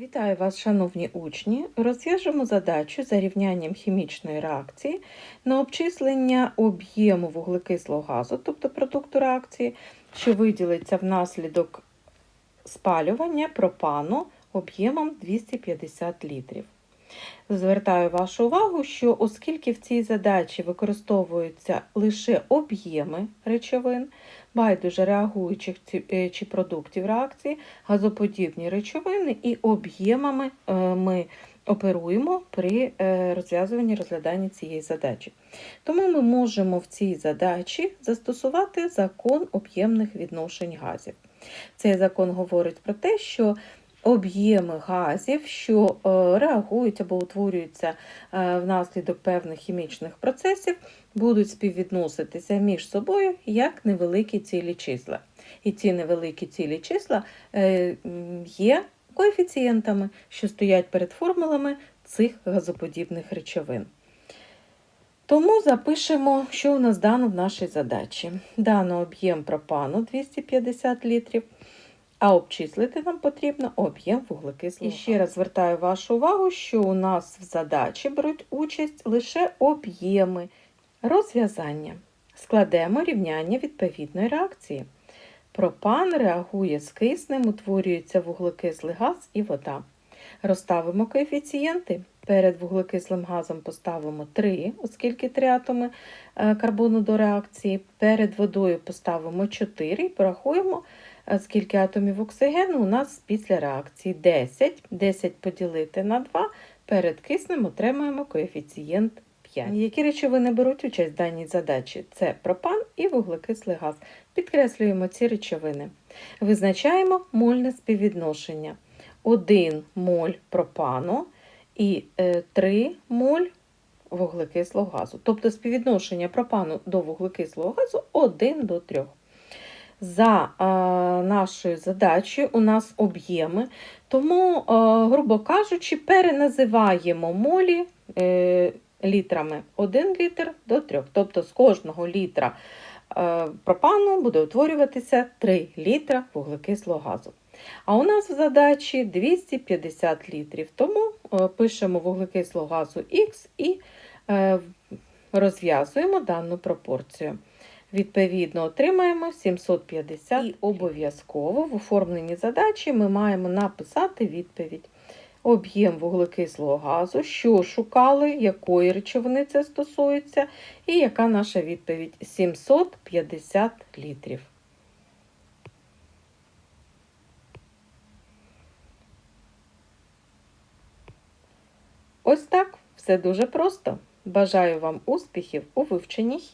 Вітаю вас, шановні учні! Розв'яжемо задачу за рівнянням хімічної реакції на обчислення об'єму вуглекислого газу, тобто продукту реакції, що виділиться внаслідок спалювання пропану об'ємом 250 літрів. Звертаю вашу увагу, що оскільки в цій задачі використовуються лише об'єми речовин, байдуже реагуючих е, чи продуктів реакції, газоподібні речовини і об'ємами е, ми оперуємо при е, розв'язуванні розгляданні цієї задачі. Тому ми можемо в цій задачі застосувати закон об'ємних відношень газів. Цей закон говорить про те, що об'єми газів, що е, реагують або утворюються е, внаслідок певних хімічних процесів, будуть співвідноситися між собою як невеликі цілі числа. І ці невеликі цілі числа е, є коефіцієнтами, що стоять перед формулами цих газоподібних речовин. Тому запишемо, що у нас дано в нашій задачі. Дано об'єм пропану 250 літрів, а обчислити нам потрібно об'єм вуглекислого. І ще раз звертаю вашу увагу, що у нас в задачі беруть участь лише об'єми розв'язання. Складемо рівняння відповідної реакції. Пропан реагує з киснем, утворюється вуглекислий газ і вода. Розставимо коефіцієнти. Перед вуглекислим газом поставимо 3, оскільки 3 атоми е, карбону до реакції. Перед водою поставимо 4 і порахуємо, скільки атомів оксигену у нас після реакції 10. 10 поділити на 2. Перед киснем отримаємо коефіцієнт 5. Які речовини беруть участь в даній задачі? Це пропан і вуглекислий газ. Підкреслюємо ці речовини. Визначаємо мольне співвідношення. 1 моль пропану і е, 3 моль вуглекислого газу. Тобто співвідношення пропану до вуглекислого газу 1 до 3. За е, нашою задачею у нас об'єми, тому, е, грубо кажучи, переназиваємо молі е, літрами 1 літр до 3. Тобто з кожного літра пропану буде утворюватися 3 літра вуглекислого газу. А у нас в задачі 250 літрів, тому пишемо вуглекислого газу Х і розв'язуємо дану пропорцію. Відповідно, отримаємо 750 і обов'язково в оформленні задачі ми маємо написати відповідь. Об'єм вуглекислого газу, що шукали, якої речовини це стосується, і яка наша відповідь 750 літрів. Ось так, все дуже просто. Бажаю вам успіхів у вивченні хімії.